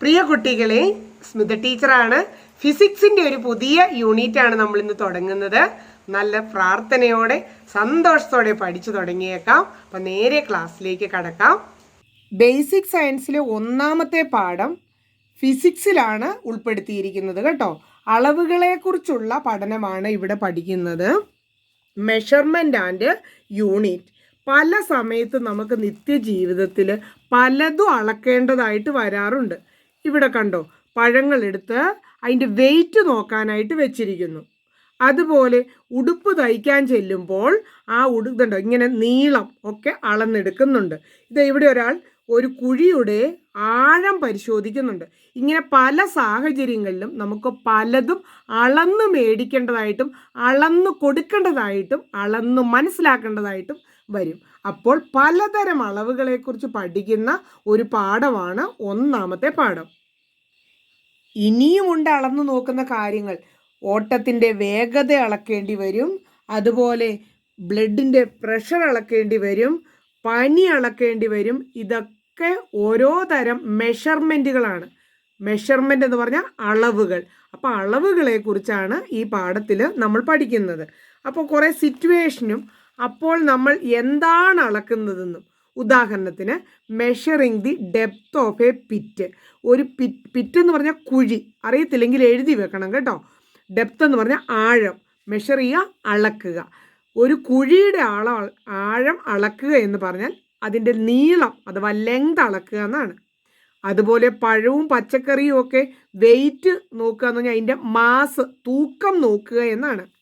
പ്രിയ കുട്ടികളെ സ്മിത ടീച്ചറാണ്. ഫിസിക്സിന്റെ ഒരു പുതിയ യൂണിറ്റ് ആണ് നമ്മൾ ഇന്ന് തുടങ്ങുന്നത്. നല്ല പ്രാർത്ഥനയോടെ സന്തോഷത്തോടെ പഠിച്ചു തുടങ്ങിയേക്കാം. അപ്പം നേരെ ക്ലാസ്സിലേക്ക് കടക്കാം. ബേസിക് സയൻസിലെ ഒന്നാമത്തെ പാഠം ഫിസിക്സിലാണ് ഉൾപ്പെടുത്തിയിരിക്കുന്നത് കേട്ടോ. അളവുകളെക്കുറിച്ചുള്ള പഠനമാണ് ഇവിടെ പഠിക്കുന്നത്. മെഷർമെന്റ് ആൻഡ് യൂണിറ്റ് പല സമയത്ത് നമുക്ക് നിത്യജീവിതത്തിൽ പലതും അളക്കേണ്ടതായിട്ട് വരാറുണ്ട്. ഇവിടെ കണ്ടോ? പഴങ്ങളെടുത്ത് അതിന്റെ വെയിറ്റ് നോക്കാനായിട്ട് വെച്ചിരിക്കുന്നു. അതുപോലെ ഉടുപ്പ് തയ്ക്കാൻ ചെല്ലുമ്പോൾ ആ ഉടുക്കുണ്ടോ ഇങ്ങനെ നീളം ഒക്കെ അളന്നെടുക്കുന്നുണ്ട്. ഇത് ഇവിടെ ഒരാൾ ഒരു കുഴിയുടെ ആഴം പരിശോധിക്കുന്നുണ്ട്. ഇങ്ങനെ പല സാഹചര്യങ്ങളിലും നമുക്ക് പലതും അളന്ന് മേടിക്കേണ്ടതായിട്ടും അളന്ന് കൊടുക്കേണ്ടതായിട്ടും അളന്ന് മനസ്സിലാക്കേണ്ടതായിട്ടും വരും. അപ്പോൾ പലതരം അളവുകളെക്കുറിച്ച് പഠിക്കുന്ന ഒരു പാഠമാണ് ഒന്നാമത്തെ പാഠം. ഇനിയുമുണ്ട് അളന്നു നോക്കുന്ന കാര്യങ്ങൾ. ഓട്ടത്തിന്റെ വേഗത അളക്കേണ്ടി വരും. അതുപോലെ ബ്ലഡിന്റെ പ്രഷർ അളക്കേണ്ടി വരും. പനി അളക്കേണ്ടി വരും. ഇതൊക്കെ ഓരോ തരം മെഷർമെന്റുകളാണ്. മെഷർമെന്റ് എന്ന് പറഞ്ഞാൽ അളവുകൾ. അപ്പോൾ അളവുകളെക്കുറിച്ചാണ് ഈ പാഠത്തിൽ നമ്മൾ പഠിക്കുന്നത്. അപ്പോൾ കുറേ സിറ്റുവേഷനും അപ്പോൾ നമ്മൾ എന്താണ് അളക്കുന്നതെന്നും. ഉദാഹരണത്തിന് measuring the depth of a pit ഒരു പിറ്റ് പിറ്റ് എന്ന് പറഞ്ഞാൽ കുഴി. അറിയത്തില്ലെങ്കിൽ എഴുതി വെക്കണം കേട്ടോ. ഡെപ്ത് എന്ന് പറഞ്ഞാൽ ആഴം. മെഷർ ചെയ്യുക അളക്കുക. ഒരു കുഴിയുടെ ആള ആഴം അളക്കുക എന്ന് പറഞ്ഞാൽ അതിന്റെ നീളം അഥവാ ലെങ്ത് അളക്കുക എന്നാണ്. അതുപോലെ പഴവും പച്ചക്കറിയും ഒക്കെ വെയിറ്റ് നോക്കുക എന്ന് പറഞ്ഞാൽ അതിന്റെ മാസ് തൂക്കം നോക്കുക എന്നാണ്.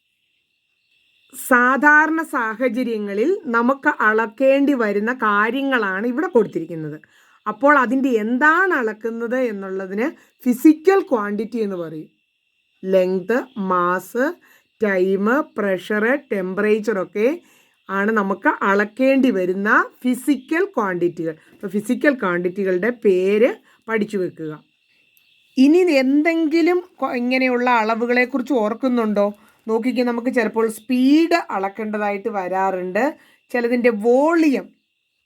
സാധാരണ സാഹചര്യങ്ങളിൽ നമുക്ക് അളക്കേണ്ടി വരുന്ന കാര്യങ്ങളാണ് ഇവിടെ കൊടുത്തിരിക്കുന്നത്. അപ്പോൾ അതിന്റെ എന്താണ് അളക്കുന്നത് എന്നുള്ളതിന് ഫിസിക്കൽ ക്വാണ്ടിറ്റി എന്ന് പറയും. ലെങ്ത് മാസ് ടൈം പ്രഷർ ടെമ്പറേച്ചറൊക്കെ ആണ് നമുക്ക് അളക്കേണ്ടി വരുന്ന ഫിസിക്കൽ ക്വാണ്ടിറ്റികൾ അപ്പോൾ ഫിസിക്കൽ ക്വാണ്ടിറ്റികളുടെ പേര് പഠിച്ചു വെക്കുക. ഇനി എന്തെങ്കിലും ഇങ്ങനെയുള്ള അളവുകളെക്കുറിച്ച് ഓർക്കുന്നുണ്ടോ? നോക്കിക്കേ നമുക്ക് ചിലപ്പോൾ സ്പീഡ് അളക്കേണ്ടതായിട്ട് വരാറുണ്ട്. ചിലതിന്റെ വോളിയം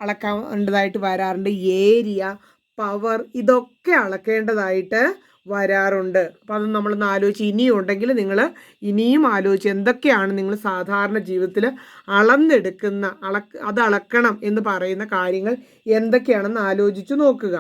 അളക്കേണ്ടതായിട്ട് വരാറുണ്ട്. ഏരിയ പവർ ഇതൊക്കെ അളക്കേണ്ടതായിട്ട് വരാറുണ്ട്. അപ്പോൾ അത് നമ്മളൊന്ന് ആലോചിച്ച് ഇനിയും ഉണ്ടെങ്കിൽ നിങ്ങൾ ഇനിയും ആലോചിച്ച് എന്തൊക്കെയാണ് നിങ്ങൾ സാധാരണ ജീവിതത്തിൽ അളന്നെടുക്കുന്ന അളക്ക് അത് അളക്കണം എന്ന് പറയുന്ന കാര്യങ്ങൾ എന്തൊക്കെയാണെന്ന് ആലോചിച്ച് നോക്കുക.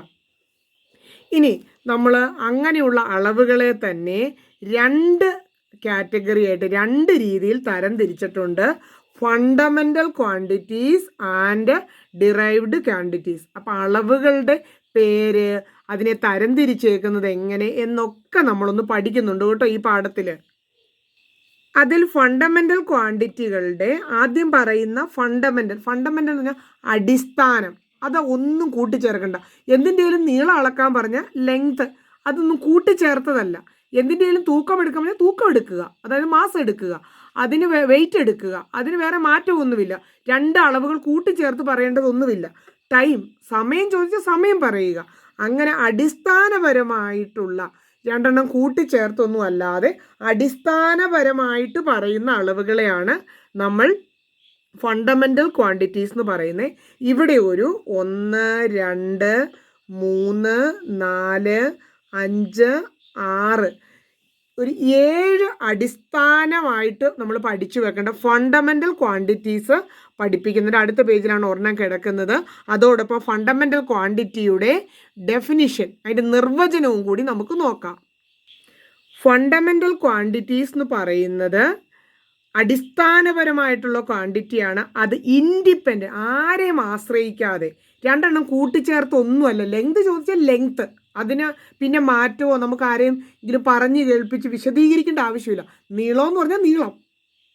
ഇനി നമ്മൾ അങ്ങനെയുള്ള അളവുകളെ തന്നെ രണ്ട് കാറ്റഗറി ആയിട്ട് രണ്ട് രീതിയിൽ തരം തിരിച്ചിട്ടുണ്ട്. Fundamental quantities and derived quantities അപ്പം അളവുകളുടെ പേര് അതിനെ തരം തിരിച്ചേക്കുന്നത് എങ്ങനെ എന്നൊക്കെ നമ്മളൊന്ന് പഠിക്കുന്നുണ്ട് കേട്ടോ ഈ പാഠത്തിൽ അതിൽ ഫണ്ടമെന്റൽ ക്വാണ്ടിറ്റികളുടെ ആദ്യം പറയുന്ന ഫണ്ടമെന്റൽ ഫണ്ടമെന്റൽ എന്ന് പറഞ്ഞാൽ അടിസ്ഥാനം. അത് ഒന്നും കൂട്ടിച്ചേർക്കണ്ട. എന്തിന്റെയും നീളം അളക്കാൻ പറഞ്ഞ ലെങ്ത് അതൊന്നും കൂട്ടിച്ചേർത്തതല്ല. എന്തിന്റെയും തൂക്കം എടുക്കാൻ തൂക്കം എടുക്കുക. അതായത് മാസം എടുക്കുക. അതിന് വെയിറ്റ് എടുക്കുക. അതിന് വേറെ മാറ്റമൊന്നുമില്ല. രണ്ട് അളവുകൾ കൂട്ടിച്ചേർത്ത് പറയേണ്ടതൊന്നുമില്ല. ടൈം സമയം ചോദിച്ചാൽ സമയം പറയുക. അങ്ങനെ അടിസ്ഥാനപരമായിട്ടുള്ള രണ്ടെണ്ണം കൂട്ടിച്ചേർത്തൊന്നും അല്ലാതെ അടിസ്ഥാനപരമായിട്ട് പറയുന്ന അളവുകളെയാണ് നമ്മൾ ഫണ്ടമെന്റൽ ക്വാണ്ടിറ്റീസ് എന്ന് പറയുന്നത്. ഇവിടെ ഒരു ഒന്ന് രണ്ട് മൂന്ന് നാല് അഞ്ച് ആറ് ഒരു ഏഴ് അടിസ്ഥാനമായിട്ട് നമ്മൾ പഠിച്ചു വെക്കേണ്ട ഫണ്ടമെന്റൽ ക്വാണ്ടിറ്റീസ് പഠിപ്പിക്കുന്നുണ്ട്. അടുത്ത പേജിലാണ് ഒരെണ്ണം കിടക്കുന്നത്. അതോടൊപ്പം ഫണ്ടമെന്റൽ ക്വാണ്ടിറ്റിയുടെ ഡെഫിനിഷൻ അതിന്റെ നിർവചനവും കൂടി നമുക്ക് നോക്കാം. ഫണ്ടമെന്റൽ ക്വാണ്ടിറ്റീസ് എന്ന് പറയുന്നത് അടിസ്ഥാനപരമായിട്ടുള്ള ക്വാണ്ടിറ്റിയാണ് അത് ഇൻഡിപെൻഡന്റ് ആരെയും ആശ്രയിക്കാതെ. രണ്ടെണ്ണം കൂട്ടിച്ചേർത്ത് ഒന്നുമല്ല. ലെങ്ത് ചോദിച്ചാൽ ലെങ്ത് അതിന് പിന്നെ മാറ്റമോ? നമുക്ക് ആരെയും ഇതിൽ പറഞ്ഞ് കേൾപ്പിച്ച് വിശദീകരിക്കേണ്ട ആവശ്യമില്ല. നീളം എന്ന് പറഞ്ഞാൽ നീളം.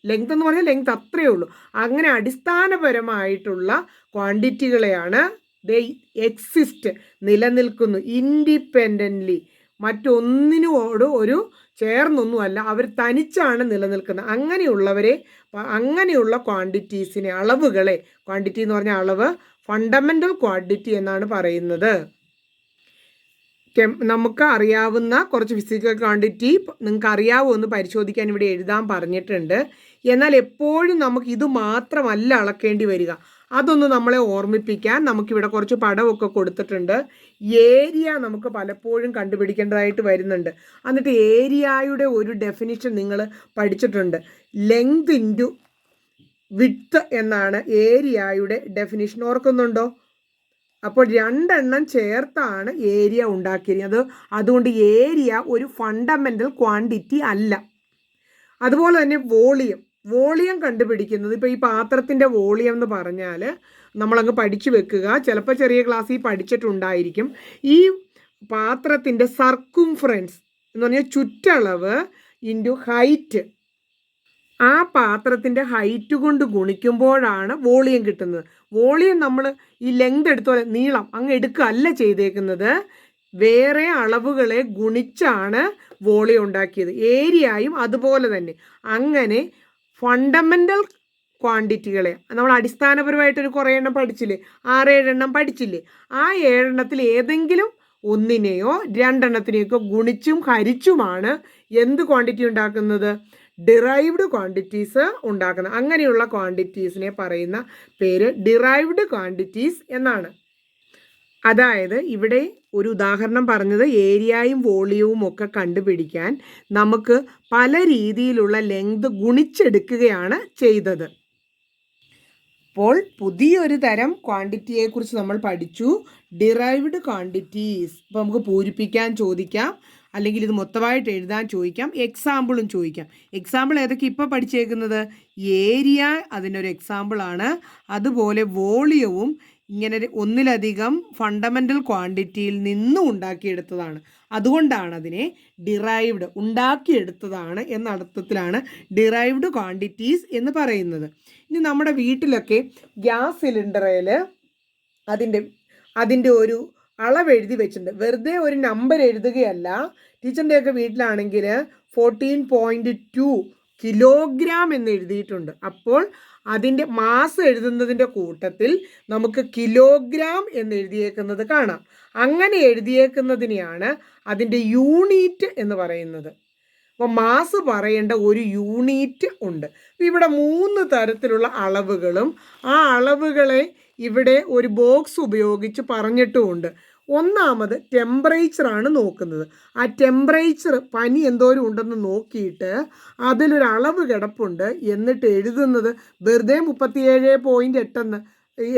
ലെങ്ത് എന്ന് പറഞ്ഞാൽ ലെങ്ത് അത്രയേ ഉള്ളൂ. അങ്ങനെ അടിസ്ഥാനപരമായിട്ടുള്ള ക്വാണ്ടിറ്റികളെയാണ് ദേ എക്സിസ്റ്റ് നിലനിൽക്കുന്നു ഇൻഡിപെൻഡന്റ്ലി മറ്റൊന്നിനോട് ഒരു ചേർന്നൊന്നുമല്ല. അവർ തനിച്ചാണ് നിലനിൽക്കുന്നത്. അങ്ങനെയുള്ളവരെ അങ്ങനെയുള്ള ക്വാണ്ടിറ്റീസിനെ അളവുകളെ ക്വാണ്ടിറ്റി എന്ന് പറഞ്ഞ അളവ് ഫണ്ടമെന്റൽ ക്വാണ്ടിറ്റി എന്നാണ് പറയുന്നത്. നമുക്ക് അറിയാവുന്ന കുറച്ച് ഫിസിക്കൽ ക്വാണ്ടിറ്റി നിങ്ങൾക്ക് അറിയാവോ എന്ന് പരിശോധിക്കാൻ ഇവിടെ എഴുതാൻ പറഞ്ഞിട്ടുണ്ട്. എന്നാൽ എപ്പോഴും നമുക്ക് ഇത് മാത്രമല്ല അളക്കേണ്ടി വരിക. അതൊന്ന് നമ്മളെ ഓർമ്മിപ്പിക്കാൻ നമുക്കിവിടെ കുറച്ച് പടമൊക്കെ കൊടുത്തിട്ടുണ്ട്. ഏരിയ നമുക്ക് പലപ്പോഴും കണ്ടുപിടിക്കേണ്ടതായിട്ട് വരുന്നുണ്ട്. എന്നിട്ട് ഏരിയയുടെ ഒരു ഡെഫിനിഷൻ നിങ്ങൾ പഠിച്ചിട്ടുണ്ട്. ലെങ്ത് ഇന്റു വിഡ്ത്ത് എന്നാണ് ഏരിയയുടെ ഡെഫിനിഷൻ ഓർക്കുന്നുണ്ടോ? അപ്പോൾ രണ്ടെണ്ണം ചേർത്താണ് ഏരിയ ഉണ്ടാക്കിയിരിക്കുന്നത് അതുകൊണ്ട് ഏരിയ ഒരു ഫണ്ടമെന്റൽ ക്വാണ്ടിറ്റി അല്ല. അതുപോലെ തന്നെ വോളിയം. വോളിയം കണ്ടുപിടിക്കുന്നത് ഇപ്പോൾ ഈ പാത്രത്തിന്റെ വോളിയം എന്ന് പറഞ്ഞാൽ നമ്മളങ്ങ് പഠിച്ചു വെക്കുക. ചിലപ്പോൾ ചെറിയ ക്ലാസ്സിൽ പഠിച്ചിട്ടുണ്ടായിരിക്കും. ഈ പാത്രത്തിന്റെ സർക്കുംഫറൻസ് എന്ന് പറഞ്ഞാൽ ചുറ്റളവ് ഇന്റു ഹൈറ്റ് ആ പാത്രത്തിന്റെ ഹൈറ്റ് കൊണ്ട് ഗുണിക്കുമ്പോഴാണ് വോളിയം കിട്ടുന്നത്. വോളിയം നമ്മൾ ഈ ലെങ്ത് എടുത്തോലെ നീളം അങ്ങ് എടുക്കുകയല്ല ചെയ്തേക്കുന്നത്. വേറെ അളവുകളെ ഗുണിച്ചാണ് വോളി ഉണ്ടാക്കിയത്. ഏരിയയും അതുപോലെ തന്നെ. അങ്ങനെ ഫണ്ടമെന്റൽ ക്വാണ്ടിറ്റികളെ നമ്മൾ അടിസ്ഥാനപരമായിട്ടൊരു കുറേ എണ്ണം പഠിച്ചില്ലേ? ആറ് ഏഴെണ്ണം പഠിച്ചില്ലേ? ആ ഏഴെണ്ണത്തിൽ ഏതെങ്കിലും ഒന്നിനെയോ രണ്ടെണ്ണത്തിനെയൊക്കെ ഗുണിച്ചും ഹരിച്ചുമാണ് എന്ത് ക്വാണ്ടിറ്റി ഉണ്ടാക്കുന്നത്? ഡിറൈവ്ഡ് ക്വാണ്ടിറ്റീസ് ഉണ്ടാക്കുന്നത് അങ്ങനെയുള്ള ക്വാണ്ടിറ്റീസിനെ പറയുന്ന പേര് ഡിറൈവ്ഡ് ക്വാണ്ടിറ്റീസ് എന്നാണ്. അതായത് ഇവിടെ ഒരു ഉദാഹരണം പറഞ്ഞത് ഏരിയയും വോളിയവും ഒക്കെ കണ്ടുപിടിക്കാൻ നമുക്ക് പല രീതിയിലുള്ള ലെങ്ത് ഗുണിച്ചെടുക്കുകയാണ് ചെയ്തത്. അപ്പോൾ പുതിയൊരു തരം ക്വാണ്ടിറ്റിയെക്കുറിച്ച് നമ്മൾ പഠിച്ചു. ഡിറൈവ്ഡ് ക്വാണ്ടിറ്റീസ് ഇപ്പോൾ നമുക്ക് പൂരിപ്പിക്കാൻ ചോദിക്കാം. അല്ലെങ്കിൽ ഇത് മൊത്തമായിട്ട് എഴുതാൻ ചോദിക്കാം. എക്സാമ്പിളും ചോദിക്കാം. എക്സാമ്പിൾ ഏതൊക്കെ ഇപ്പോൾ പഠിച്ചേക്കുന്നത്? ഏരിയ അതിനൊരു എക്സാമ്പിളാണ് അതുപോലെ വോളിയവും ഇങ്ങനെ ഒന്നിലധികം ഫണ്ടമെന്റൽ ക്വാണ്ടിറ്റിയിൽ നിന്നും ഉണ്ടാക്കിയെടുത്തതാണ്. അതുകൊണ്ടാണ് അതിനെ ഡിറൈവ്ഡ് ഉണ്ടാക്കിയെടുത്തതാണ് എന്ന അർത്ഥത്തിലാണ് ഡിറൈവ്ഡ് ക്വാണ്ടിറ്റീസ് എന്ന് പറയുന്നത്. ഇനി നമ്മുടെ വീട്ടിലൊക്കെ ഗ്യാസ് സിലിണ്ടറിൽ അതിന്റെ അതിന്റെ ഒരു അളവ് എഴുതി വെച്ചിട്ടുണ്ട്. വെറുതെ ഒരു നമ്പർ എഴുതുകയല്ല. ടീച്ചറിന്റെയൊക്കെ വീട്ടിലാണെങ്കിൽ ഫോർട്ടീൻ പോയിന്റ് ടു കിലോഗ്രാം എന്ന് എഴുതിയിട്ടുണ്ട്. അപ്പോൾ അതിന്റെ മാസ് എഴുതുന്നതിന്റെ കൂട്ടത്തിൽ നമുക്ക് കിലോഗ്രാം എന്ന് എഴുതിയേക്കുന്നത് കാണാം. അങ്ങനെ എഴുതിയേക്കുന്നതിനെയാണ് അതിന്റെ യൂണിറ്റ് എന്ന് പറയുന്നത്. അപ്പോൾ മാസ് പറയേണ്ട ഒരു യൂണിറ്റ് ഉണ്ട്. ഇവിടെ മൂന്ന് തരത്തിലുള്ള അളവുകളും ആ അളവുകളെ ഇവിടെ ഒരു ബോക്സ് ഉപയോഗിച്ച് പറഞ്ഞിട്ടുമുണ്ട്. ഒന്നാമത് ടെമ്പറേച്ചറാണ് നോക്കുന്നത്. ആ ടെമ്പറേച്ചർ പനി എന്തോരം ഉണ്ടെന്ന് നോക്കിയിട്ട് അതിലൊരു അളവ് കിടപ്പുണ്ട് എന്നിട്ട് എഴുതുന്നത് വെറുതെ മുപ്പത്തിയേഴ് പോയിന്റ് എട്ടെന്ന്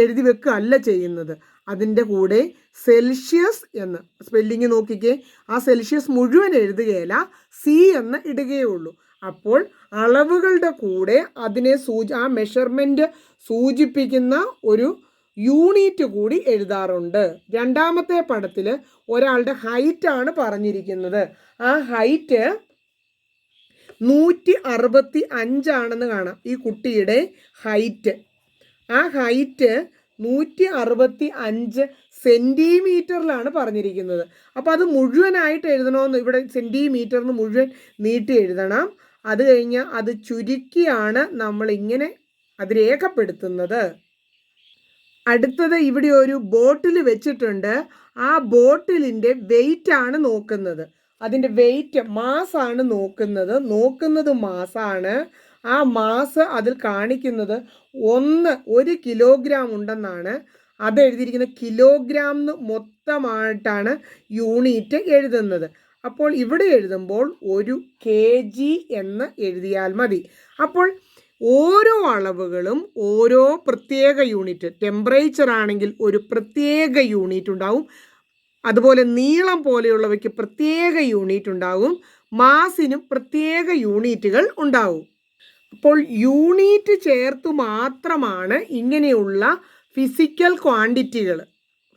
എഴുതി വെക്കുകയല്ല ചെയ്യുന്നത്. അതിന്റെ കൂടെ സെൽഷ്യസ് എന്ന് സ്പെല്ലിങ് നോക്കിക്കേ. ആ സെൽഷ്യസ് മുഴുവൻ എഴുതുകയില്ല സി എന്ന് ഇടുകയേ ഉള്ളൂ അപ്പോൾ അളവുകളുടെ കൂടെ അതിനെ സൂചി ആ മെഷർമെന്റ് സൂചിപ്പിക്കുന്ന ഒരു യൂണിറ്റ് കൂടി എഴുതാറുണ്ട്. രണ്ടാമത്തെ പടത്തിൽ ഒരാളുടെ ഹൈറ്റ് ആണ് പറഞ്ഞിരിക്കുന്നത്. ആ ഹൈറ്റ് നൂറ്റി അറുപത്തി അഞ്ചാണെന്ന് കാണാം. ഈ കുട്ടിയുടെ ഹൈറ്റ്. ആ ഹൈറ്റ് നൂറ്റി അറുപത്തി അഞ്ച് സെന്റിമീറ്ററിലാണ് പറഞ്ഞിരിക്കുന്നത്. അപ്പോൾ അത് മുഴുവനായിട്ട് എഴുതണമെന്ന് ഇവിടെ സെന്റിമീറ്ററിന് മുഴുവൻ നീട്ടി എഴുതണം. അത് കഴിഞ്ഞ് അത് ചുരുക്കിയാണ് നമ്മൾ ഇങ്ങനെ അത് രേഖപ്പെടുത്തുന്നത്. അടുത്തത് ഇവിടെ ഒരു ബോട്ടിൽ വെച്ചിട്ടുണ്ട്. ആ ബോട്ടിലിന്റെ വെയിറ്റ് ആണ് നോക്കുന്നത്. അതിന്റെ വെയിറ്റ് മാസാണ് നോക്കുന്നത്. നോക്കുന്നത് മാസാണ് ആ മാസ് അതിൽ കാണിക്കുന്നത് ഒന്ന് ഒരു കിലോഗ്രാം ഉണ്ടെന്നാണ്. അത് എഴുതിയിരിക്കുന്നത് കിലോഗ്രാം എന്ന് മൊത്തമായിട്ടാണ് യൂണിറ്റ് എഴുതുന്നത്. അപ്പോൾ ഇവിടെ എഴുതുമ്പോൾ ഒരു കെ ജി എന്ന് എഴുതിയാൽ മതി. അപ്പോൾ ഓരോ അളവുകളും ഓരോ പ്രത്യേക യൂണിറ്റ്. ടെമ്പറേച്ചർ ആണെങ്കിൽ ഒരു പ്രത്യേക യൂണിറ്റ് ഉണ്ടാവും. അതുപോലെ നീളം പോലെയുള്ളവയ്ക്ക് പ്രത്യേക യൂണിറ്റ് ഉണ്ടാവും. മാസിനും പ്രത്യേക യൂണിറ്റുകൾ ഉണ്ടാവും. അപ്പോൾ യൂണിറ്റ് ചേർത്തു മാത്രമാണ് ഇങ്ങനെയുള്ള ഫിസിക്കൽ ക്വാണ്ടിറ്റികൾ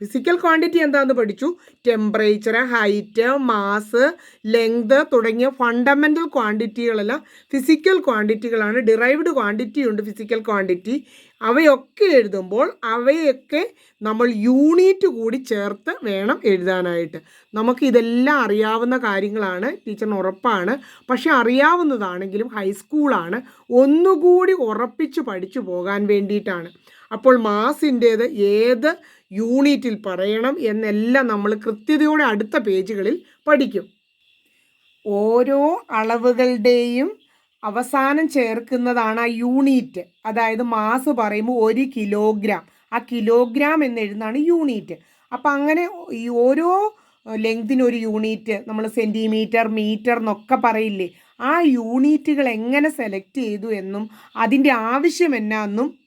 ഫിസിക്കൽ ക്വാണ്ടിറ്റി എന്താണെന്ന് പഠിച്ചു? ടെമ്പറേച്ചർ ഹൈറ്റ് മാസ് ലെങ്ത് തുടങ്ങിയ ഫണ്ടമെന്റൽ ക്വാണ്ടിറ്റികളെല്ലാം ഫിസിക്കൽ ക്വാണ്ടിറ്റികളാണ് ഡിറൈവ്ഡ് ക്വാണ്ടിറ്റി ഉണ്ട് ഫിസിക്കൽ ക്വാണ്ടിറ്റി അവയൊക്കെ എഴുതുമ്പോൾ അവയൊക്കെ നമ്മൾ യൂണിറ്റ് കൂടി ചേർത്ത് വേണം എഴുതാനായിട്ട്. നമുക്ക് ഇതെല്ലാം അറിയാവുന്ന കാര്യങ്ങളാണ്. ടീച്ചറിന് ഉറപ്പാണ്. പക്ഷെ അറിയാവുന്നതാണെങ്കിലും ഹൈസ്കൂളാണ് ഒന്നുകൂടി ഉറപ്പിച്ച് പഠിച്ചു പോകാൻ വേണ്ടിയിട്ടാണ്. അപ്പോൾ മാസിന്റേത് ഏത് യൂണിറ്റിൽ പറയണം എന്നെല്ലാം നമ്മൾ കൃത്യതയോടെ അടുത്ത പേജുകളിൽ പഠിക്കും. ഓരോ അളവുകളുടെയും അവസാനം ചേർക്കുന്നതാണ് ആ യൂണിറ്റ്. അതായത് മാസ് പറയുമ്പോൾ ഒരു കിലോഗ്രാം. ആ കിലോഗ്രാം എന്നെഴുതുന്നതാണ് യൂണിറ്റ്. അപ്പം അങ്ങനെ ഈ ഓരോ ലെങ്തിന് ഒരു യൂണിറ്റ് നമ്മൾ സെന്റിമീറ്റർ മീറ്റർ എന്നൊക്കെ പറയില്ലേ? ആ യൂണിറ്റുകൾ എങ്ങനെ സെലക്ട് ചെയ്തു എന്നും അതിന്റെ ആവശ്യം എന്നാന്നും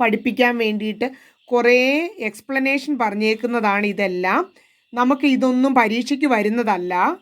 പഠിപ്പിക്കാൻ വേണ്ടിയിട്ട് കുറേ എക്സ്പ്ലനേഷൻ പറഞ്ഞേക്കുന്നതാണ് ഇതെല്ലാം. നമുക്ക് ഇതൊന്നും പരീക്ഷയ്ക്ക് വരുന്നതല്ല.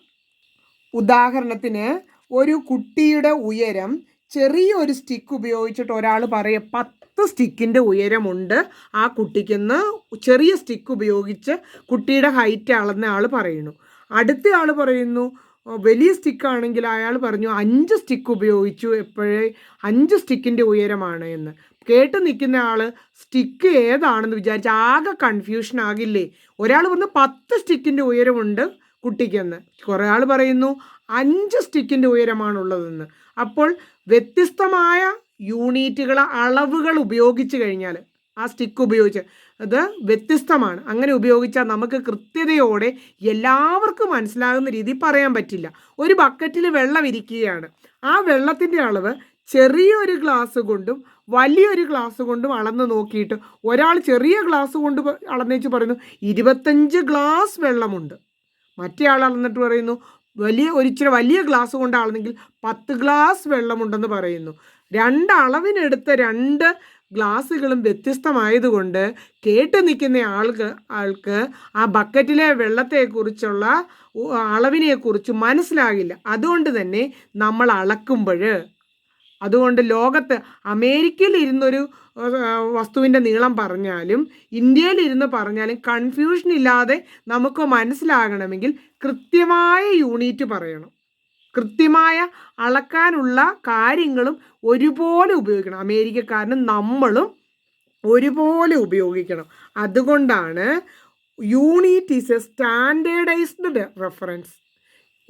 ഉദാഹരണത്തിന് ഒരു കുട്ടിയുടെ ഉയരം ചെറിയൊരു സ്റ്റിക്ക് ഉപയോഗിച്ചിട്ട് ഒരാൾ പറയുക പത്ത് സ്റ്റിക്കിന്റെ ഉയരമുണ്ട്. ആ കുട്ടിക്കെന്ന് ചെറിയ സ്റ്റിക്ക് ഉപയോഗിച്ച് കുട്ടിയുടെ ഹൈറ്റ് അളന്ന ആൾ പറയുന്നു. അടുത്ത ആൾ പറയുന്നു വലിയ സ്റ്റിക്കാണെങ്കിൽ അയാൾ പറഞ്ഞു അഞ്ച് സ്റ്റിക്ക് ഉപയോഗിച്ചു എപ്പോഴേ അഞ്ച് സ്റ്റിക്കിന്റെ ഉയരമാണ് എന്ന്. കേട്ട് നിൽക്കുന്ന ആൾ സ്റ്റിക്ക് ഏതാണെന്ന് വിചാരിച്ച് ആകെ കൺഫ്യൂഷൻ ആകില്ലേ? ഒരാൾ പറഞ്ഞു പത്ത് സ്റ്റിക്കിന്റെ ഉയരമുണ്ട് കുട്ടിക്കെന്ന്. കുറേ ആൾ പറയുന്നു അഞ്ച് സ്റ്റിക്കിന്റെ ഉയരമാണുള്ളതെന്ന്. അപ്പോൾ വ്യത്യസ്തമായ യൂണിറ്റുകൾ അളവുകൾ ഉപയോഗിച്ച് കഴിഞ്ഞാൽ ആ സ്റ്റിക്ക് ഉപയോഗിച്ച് അത് വ്യത്യസ്തമാണ്. അങ്ങനെ ഉപയോഗിച്ചാൽ നമുക്ക് കൃത്യതയോടെ എല്ലാവർക്കും മനസ്സിലാകുന്ന രീതി പറയാൻ പറ്റില്ല. ഒരു ബക്കറ്റിൽ വെള്ളം ഇരിക്കുകയാണ്. ആ വെള്ളത്തിന്റെ അളവ് ചെറിയൊരു ഗ്ലാസ് കൊണ്ടും വലിയൊരു ഗ്ലാസ് കൊണ്ടും അളന്ന് നോക്കിയിട്ട് ഒരാൾ ചെറിയ ഗ്ലാസ് കൊണ്ട് അളന്നേച്ച് പറയുന്നു ഇരുപത്തഞ്ച് ഗ്ലാസ് വെള്ളമുണ്ട്. മറ്റേ ആൾ അളന്നിട്ട് പറയുന്നു വലിയ ഒരിച്ചിരി വലിയ ഗ്ലാസ് കൊണ്ട് അളന്നെങ്കിൽ പത്ത് ഗ്ലാസ് വെള്ളമുണ്ടെന്ന് പറയുന്നു. രണ്ട് അളവിനെടുത്ത രണ്ട് ഗ്ലാസ്സുകളും വ്യത്യസ്തമായതുകൊണ്ട് കേട്ട് നിൽക്കുന്ന ആൾക്ക് ആൾക്ക് ആ ബക്കറ്റിലെ വെള്ളത്തെക്കുറിച്ചുള്ള അളവിനെക്കുറിച്ച് മനസ്സിലാകില്ല. അതുകൊണ്ട് തന്നെ നമ്മൾ അളക്കുമ്പോൾ അതുകൊണ്ട് ലോകത്ത് അമേരിക്കയിൽ ഇരുന്നൊരു വസ്തുവിന്റെ നീളം പറഞ്ഞാലും ഇന്ത്യയിൽ ഇരുന്ന് പറഞ്ഞാലും കൺഫ്യൂഷൻ ഇല്ലാതെ നമുക്ക് മനസ്സിലാകണമെങ്കിൽ കൃത്യമായ യൂണിറ്റ് പറയണം. കൃത്യമായ അളക്കാനുള്ള കാര്യങ്ങളും ഒരുപോലെ ഉപയോഗിക്കണം. അമേരിക്കക്കാരനും നമ്മളും ഒരുപോലെ ഉപയോഗിക്കണം. അതുകൊണ്ടാണ് unit is a standardized reference.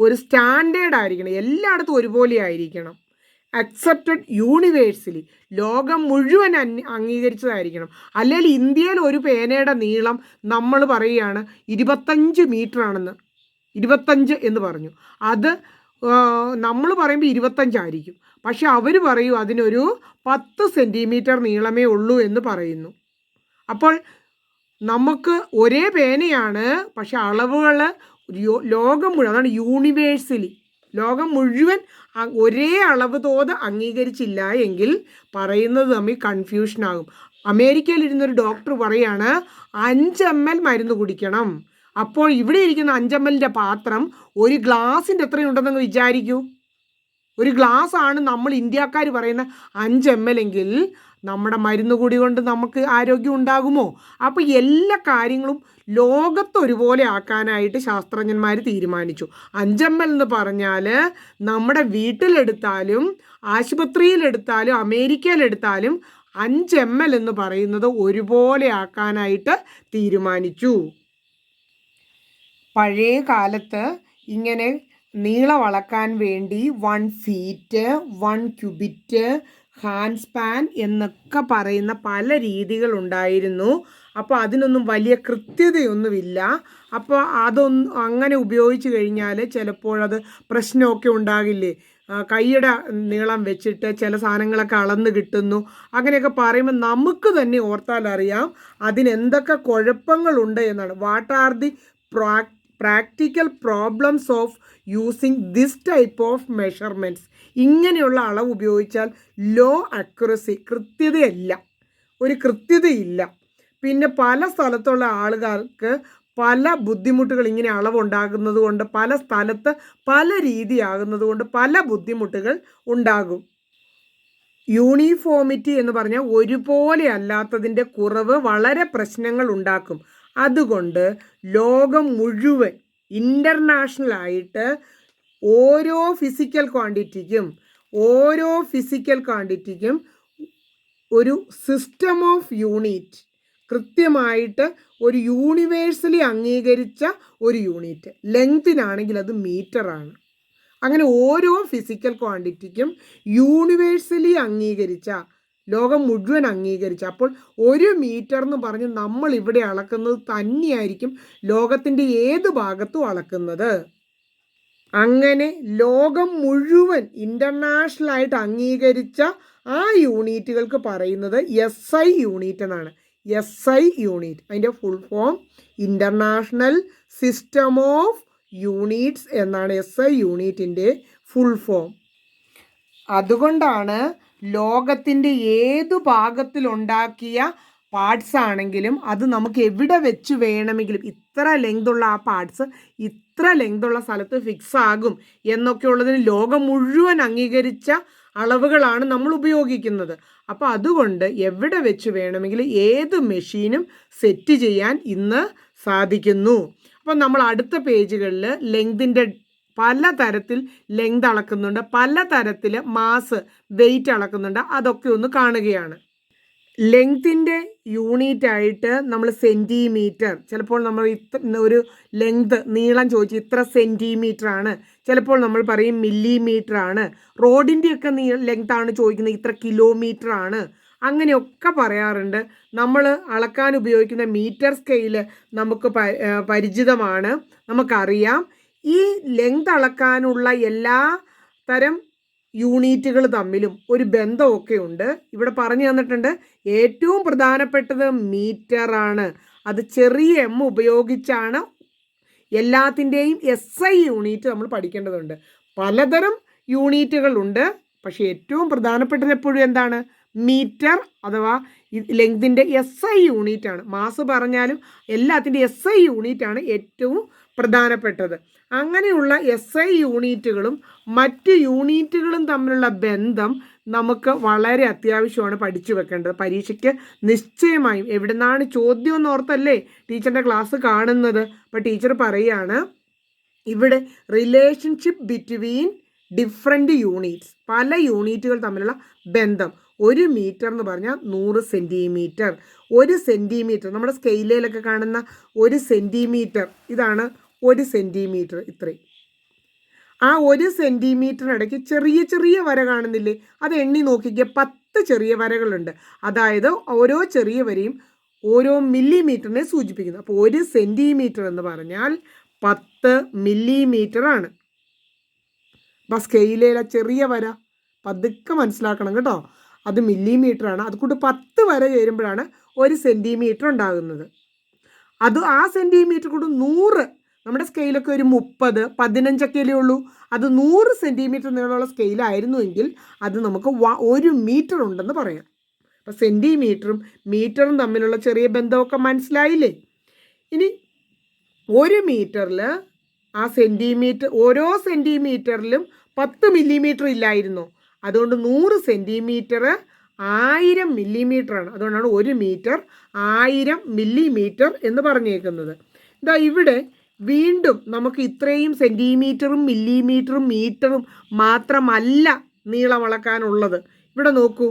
ഒരു സ്റ്റാൻഡേർഡ് ആയിരിക്കണം എല്ലായിടത്തും ഒരുപോലെ ആയിരിക്കണം. Accepted universally. ലോകം മുഴുവൻ അംഗീകരിച്ചതായിരിക്കണം. അല്ലെങ്കിൽ ഇന്ത്യയിൽ ഒരു പേനയുടെ നീളം നമ്മൾ പറയുകയാണ് ഇരുപത്തഞ്ച് മീറ്റർ ആണെന്ന് ഇരുപത്തഞ്ച് എന്ന് പറഞ്ഞു. അത് നമ്മൾ പറയുമ്പോൾ ഇരുപത്തഞ്ചായിരിക്കും. പക്ഷെ അവർ പറയും അതിനൊരു പത്ത് സെന്റിമീറ്റർ നീളമേ ഉള്ളൂ എന്ന് പറയുന്നു. അപ്പോൾ നമുക്ക് ഒരേ പേനയാണ് പക്ഷെ അളവുകൾ ലോകം മുഴുവൻ അതാണ് യൂണിവേഴ്സലി ലോകം മുഴുവൻ ഒരേ അളവ് തോത് അംഗീകരിച്ചില്ല എങ്കിൽ പറയുന്നത് തമ്മിൽ കൺഫ്യൂഷനാകും. അമേരിക്കയിൽ ഇരുന്നൊരു ഡോക്ടർ പറയാണ് അഞ്ച് എം എൽ മരുന്ന് കുടിക്കണം. അപ്പോൾ ഇവിടെ ഇരിക്കുന്ന അഞ്ചമ്മലിന്റെ പാത്രം ഒരു ഗ്ലാസിന്റെ എത്രയുണ്ടെന്ന് വിചാരിക്കൂ. ഒരു ഗ്ലാസ് ആണ് നമ്മൾ ഇന്ത്യക്കാർ പറയുന്ന അഞ്ച് എം എങ്കിൽ നമ്മുടെ മരുന്ന് കൂടി കൊണ്ട് നമുക്ക് ആരോഗ്യം ഉണ്ടാകുമോ? അപ്പോൾ എല്ലാ കാര്യങ്ങളും ലോകത്ത് ഒരുപോലെ ആക്കാനായിട്ട് ശാസ്ത്രജ്ഞന്മാർ തീരുമാനിച്ചു. അഞ്ചമ്മൽ എന്ന് പറഞ്ഞാൽ നമ്മുടെ വീട്ടിലെടുത്താലും ആശുപത്രിയിലെടുത്താലും അമേരിക്കയിലെടുത്താലും അഞ്ച് എം എൽ എന്ന് പറയുന്നത് ഒരുപോലെ ആക്കാനായിട്ട് തീരുമാനിച്ചു. പഴയ കാലത്ത് ഇങ്ങനെ നീളം അളക്കാൻ വേണ്ടി one feet one cubit hand span എന്നൊക്കെ പറയുന്ന പല രീതികളുണ്ടായിരുന്നു. അപ്പോൾ അതിനൊന്നും വലിയ കൃത്യതയൊന്നുമില്ല. അപ്പോൾ അതൊന്നും അങ്ങനെ ഉപയോഗിച്ച് കഴിഞ്ഞാൽ ചിലപ്പോഴത് പ്രശ്നമൊക്കെ ഉണ്ടാകില്ലേ? കൈയുടെ നീളം വെച്ചിട്ട് ചില സാധനങ്ങളൊക്കെ അളന്ന് കിട്ടുന്നു. അങ്ങനെയൊക്കെ പറയുമ്പോൾ നമുക്ക് തന്നെ ഓർത്താൽ അറിയാം അതിനെന്തൊക്കെ കുഴപ്പങ്ങളുണ്ട് എന്നാണ്. What are the practical problems of using this type of measurements ഇങ്ങനെയുള്ള അളവ് ഉപയോഗിച്ചാൽ ലോ അക്യുറസി കൃത്യതയല്ല. ഒരു കൃത്യതയില്ല. പിന്നെ പല സ്ഥലത്തുള്ള ആളുകൾക്ക് പല ബുദ്ധിമുട്ടുകൾ ഇങ്ങനെ അളവുണ്ടാകുന്നത് കൊണ്ട് പല സ്ഥലത്ത് പല രീതിയാകുന്നത് കൊണ്ട് പല ബുദ്ധിമുട്ടുകൾ ഉണ്ടാകും. യൂണിഫോമിറ്റി എന്ന് പറഞ്ഞാൽ ഒരുപോലെ അല്ലാത്തതിന്റെ കുറവ് വളരെ പ്രശ്നങ്ങൾ ഉണ്ടാക്കും. അതുകൊണ്ട് ലോകം മുഴുവൻ ഇന്റർനാഷണലായിട്ട് ഓരോ ഫിസിക്കൽ ക്വാണ്ടിറ്റിക്കും ഓരോ ഫിസിക്കൽ ക്വാണ്ടിറ്റിക്കും ഒരു സിസ്റ്റം ഓഫ് യൂണിറ്റ് കൃത്യമായിട്ട് ഒരു യൂണിവേഴ്സലി അംഗീകരിച്ച ഒരു യൂണിറ്റ് ലെങ്തിനാണെങ്കിൽ അത് മീറ്ററാണ് അങ്ങനെ ഓരോ ഫിസിക്കൽ ക്വാണ്ടിറ്റിക്കും യൂണിവേഴ്സലി അംഗീകരിച്ച ലോകം മുഴുവൻ അംഗീകരിച്ചു. അപ്പോൾ ഒരു മീറ്റർ എന്ന് പറഞ്ഞ് നമ്മൾ ഇവിടെ അളക്കുന്നത് തന്നെയായിരിക്കും ലോകത്തിന്റെ ഏത് ഭാഗത്തും അളക്കുന്നത്. അങ്ങനെ ലോകം മുഴുവൻ ഇന്റർനാഷണലായിട്ട് അംഗീകരിച്ച ആ യൂണിറ്റുകൾക്ക് പറയുന്നത് എസ് ഐ യൂണിറ്റ് എന്നാണ്. എസ് ഐ യൂണിറ്റ് അതിന്റെ full form international system of units എന്നാണ് എസ് ഐ യൂണിറ്റിന്റെ ഫുൾ ഫോം അതുകൊണ്ടാണ് ലോകത്തിന്റെ ഏതു ഭാഗത്തിലുണ്ടാക്കിയ പാർട്സ് ആണെങ്കിലും അത് നമുക്ക് എവിടെ വെച്ച് വേണമെങ്കിലും ഇത്ര ലെങ്തുള്ള ആ പാർട്സ് ഇത്ര ലെങ്തുള്ള സ്ഥലത്ത് ഫിക്സ് ആകും എന്നൊക്കെ ഉള്ളതിന് ലോകം മുഴുവൻ അംഗീകരിച്ച അളവുകളാണ് നമ്മൾ ഉപയോഗിക്കുന്നത്. അപ്പോൾ അതുകൊണ്ട് എവിടെ വെച്ച് വേണമെങ്കിലും ഏത് മെഷീനും സെറ്റ് ചെയ്യാൻ ഇന്ന് സാധിക്കുന്നു. അപ്പോൾ നമ്മൾ അടുത്ത പേജുകളിൽ ലെങ്തിന്റെ പല തരത്തിൽ ലെങ്ത് അളക്കുന്നുണ്ട് പല തരത്തിൽ മാസ് വെയിറ്റ് അളക്കുന്നുണ്ട്. അതൊക്കെ ഒന്ന് കാണുകയാണ്. ലെങ്തിന്റെ യൂണിറ്റ് ആയിട്ട് നമ്മൾ സെന്റിമീറ്റർ ചിലപ്പോൾ നമ്മൾ ഇത്ര ഒരു ലെങ്ത് നീളം ചോദിച്ചു ഇത്ര സെന്റിമീറ്റർ ആണ്. ചിലപ്പോൾ നമ്മൾ പറയും മില്ലിമീറ്റർ ആണ്. റോഡിന്റെയൊക്കെ നീ ലെങ്ത് ആണ് ചോദിക്കുന്നത് ഇത്ര കിലോമീറ്റർ ആണ്. അങ്ങനെയൊക്കെ പറയാറുണ്ട്. നമ്മൾ അളക്കാൻ ഉപയോഗിക്കുന്ന മീറ്റർ സ്കെയിൽ നമുക്ക് പരിചിതമാണ്. നമുക്കറിയാം. ഈ ലെങ്ത് അളക്കാനുള്ള എല്ലാ തരം യൂണിറ്റുകൾ തമ്മിലും ഒരു ബന്ധമൊക്കെ ഉണ്ട്. ഇവിടെ പറഞ്ഞു തന്നിട്ടുണ്ട് ഏറ്റവും പ്രധാനപ്പെട്ടത് മീറ്റർ ആണ്. അത് ചെറിയ എം ഉപയോഗിച്ചാണ് എല്ലാത്തിന്റെയും എസ് ഐ യൂണിറ്റ് നമ്മൾ പഠിക്കേണ്ടതുണ്ട്. പലതരം യൂണിറ്റുകളുണ്ട് പക്ഷേ ഏറ്റവും പ്രധാനപ്പെട്ടത് എപ്പോഴും എന്താണ്? മീറ്റർ അഥവാ ലെങ്തിന്റെ എസ് ഐ യൂണിറ്റാണ് മാസ് പറഞ്ഞാലും എല്ലാത്തിന്റെ എസ് ഐ യൂണിറ്റാണ് ഏറ്റവും പ്രധാനപ്പെട്ടത്. അങ്ങനെയുള്ള എസ് ഐ യൂണിറ്റുകളും മറ്റ് യൂണിറ്റുകളും തമ്മിലുള്ള ബന്ധം നമുക്ക് വളരെ അത്യാവശ്യമാണ് പഠിച്ചു വെക്കേണ്ടത്. പരീക്ഷയ്ക്ക് നിശ്ചയമായും എവിടെ നിന്നാണ് ചോദ്യം എന്ന് ഓർത്തല്ലേ ടീച്ചറിന്റെ ക്ലാസ് കാണുന്നത്? അപ്പോൾ ടീച്ചർ പറയുകയാണ് ഇവിടെ റിലേഷൻഷിപ്പ് ബിറ്റ്വീൻ ഡിഫറെന്റ് യൂണിറ്റ്സ് പല യൂണിറ്റുകൾ തമ്മിലുള്ള ബന്ധം. ഒരു മീറ്റർ എന്ന് പറഞ്ഞാൽ നൂറ് സെന്റിമീറ്റർ ഒരു സെന്റിമീറ്റർ നമ്മുടെ സ്കെയിലയിലൊക്കെ കാണുന്ന ഒരു സെന്റിമീറ്റർ ഇതാണ് ഒരു സെന്റിമീറ്റർ ഇത്രയും. ആ ഒരു സെന്റിമീറ്ററിനിടയ്ക്ക് ചെറിയ ചെറിയ വര കാണുന്നില്ലേ? അത് എണ്ണി നോക്കിക്കുക പത്ത് ചെറിയ വരകളുണ്ട്. അതായത് ഓരോ ചെറിയ വരയും ഓരോ മില്ലിമീറ്ററിനെ സൂചിപ്പിക്കുന്നു. അപ്പോൾ ഒരു സെന്റിമീറ്റർ എന്ന് പറഞ്ഞാൽ പത്ത് മില്ലിമീറ്റർ ആണ് അപ്പം സ്കെയിലേല ചെറിയ വര പതുക്കെ മനസ്സിലാക്കണം കേട്ടോ. അത് മില്ലിമീറ്റർ ആണ് അതുകൊണ്ട് പത്ത് വര ചേരുമ്പോഴാണ് ഒരു സെന്റിമീറ്റർ ഉണ്ടാകുന്നത്. അത് ആ സെന്റിമീറ്റർ കൊണ്ട് നൂറ് നമ്മുടെ സ്കെയിലൊക്കെ ഒരു മുപ്പത് പതിനഞ്ചൊക്കെയല്ലേ ഉള്ളൂ. അത് നൂറ് സെന്റിമീറ്റർ നീളമുള്ള സ്കെയിലായിരുന്നുവെങ്കിൽ അത് നമുക്ക് ഒരു മീറ്റർ ഉണ്ടെന്ന് പറയാം. അപ്പോൾ സെന്റിമീറ്ററും മീറ്ററും തമ്മിലുള്ള ചെറിയ ബന്ധമൊക്കെ മനസ്സിലായില്ലേ? ഇനി ഒരു മീറ്ററിൽ ആ സെന്റിമീറ്റർ ഓരോ സെന്റിമീറ്ററിലും പത്ത് മില്ലിമീറ്റർ ഇല്ലായിരുന്നു. അതുകൊണ്ട് നൂറ് സെന്റിമീറ്റർ ആയിരം മില്ലിമീറ്ററാണ് അതുകൊണ്ടാണ് ഒരു മീറ്റർ ആയിരം മില്ലിമീറ്റർ എന്ന് പറഞ്ഞേക്കുന്നത്. ഇതാ ഇവിടെ വീണ്ടും നമുക്ക് ഇത്രയും സെന്റിമീറ്ററും മില്ലിമീറ്ററും മീറ്ററും മാത്രമല്ല നീളം അളക്കാനുള്ളത്. ഇവിടെ നോക്കൂ.